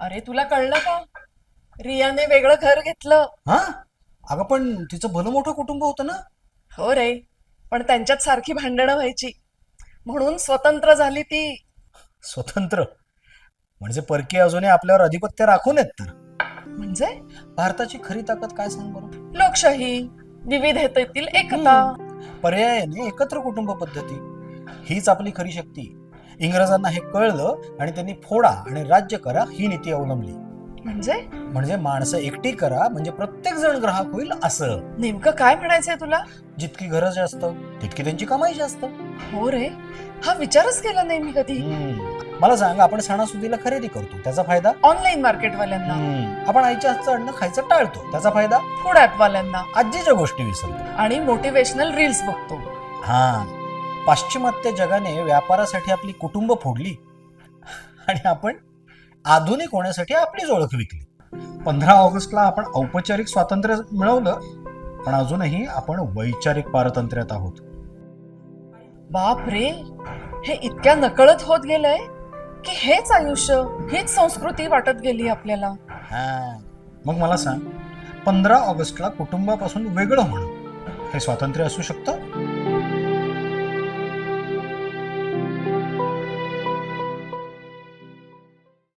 अरे तुला कळलं का? रियाने वेगळं घर घेतलं. हा? अगं पण तिचं भलं मोठं कुटुंब होतं ना? हो रे पण त्यांच्यात सारखी भांडणं व्हायची. म्हणून स्वतंत्र झाली ती. स्वतंत्र? म्हणजे परकीय अजूनही आपल्यावर अधिपत्य राखून आहेत तर? म्हणजे? भारताची खरी ताकद काय सांग बरं? लोकशाही विविधतेतील एकता. पर्यायाने एकत्र कुटुंब पद्धती. हीच आपली खरी शक्ती. इंग्रजांना हे कळलं आणि त्यांनी फोडा आणि राज्य करा ही नीती अवलंबली. म्हणजे? म्हणजे माणसं एकटी करा म्हणजे प्रत्येक जण ग्राहक होईल असं. नेमकं काय म्हणायचंय तुला? जितकी गरज जास्त तितकी त्यांची कमाई जास्त. हो रे हा विचारच केला नाही मी कधी. मला सांग आपण सणासुदीला खरेदी करतो त्याचा फायदा? ऑनलाईन मार्केटवाल्यांना हम्म. आपण आईच्या हातचं अन्न खायचं टाळतो त्याचा फायदा? फूड ऍपवाल्यांना आजीच्या गोष्टी विसरतो. आणि मोटिवेशनल रील्स बघतो. हा. पाश्चिमात्य जगाने व्यापारासाठी आपली कुटुंब फोडली आणि आपण आधुनिक होण्यासाठी आपलीच ओळख विकली. पंधरा ऑगस्टला आपण औपचारिक स्वातंत्र्य मिळवलं पण अजूनही आपण वैचारिक पारतंत्र्यात आहोत. बाप रे! हे इतक्या नकळत होत गेलंय की हेच आयुष्य हीच संस्कृती वाटत गेली आपल्याला. हा. मग मला सांग पंधरा ऑगस्टला कुटुंबापासून वेगळं होणं हे स्वातंत्र्य असू शकतं?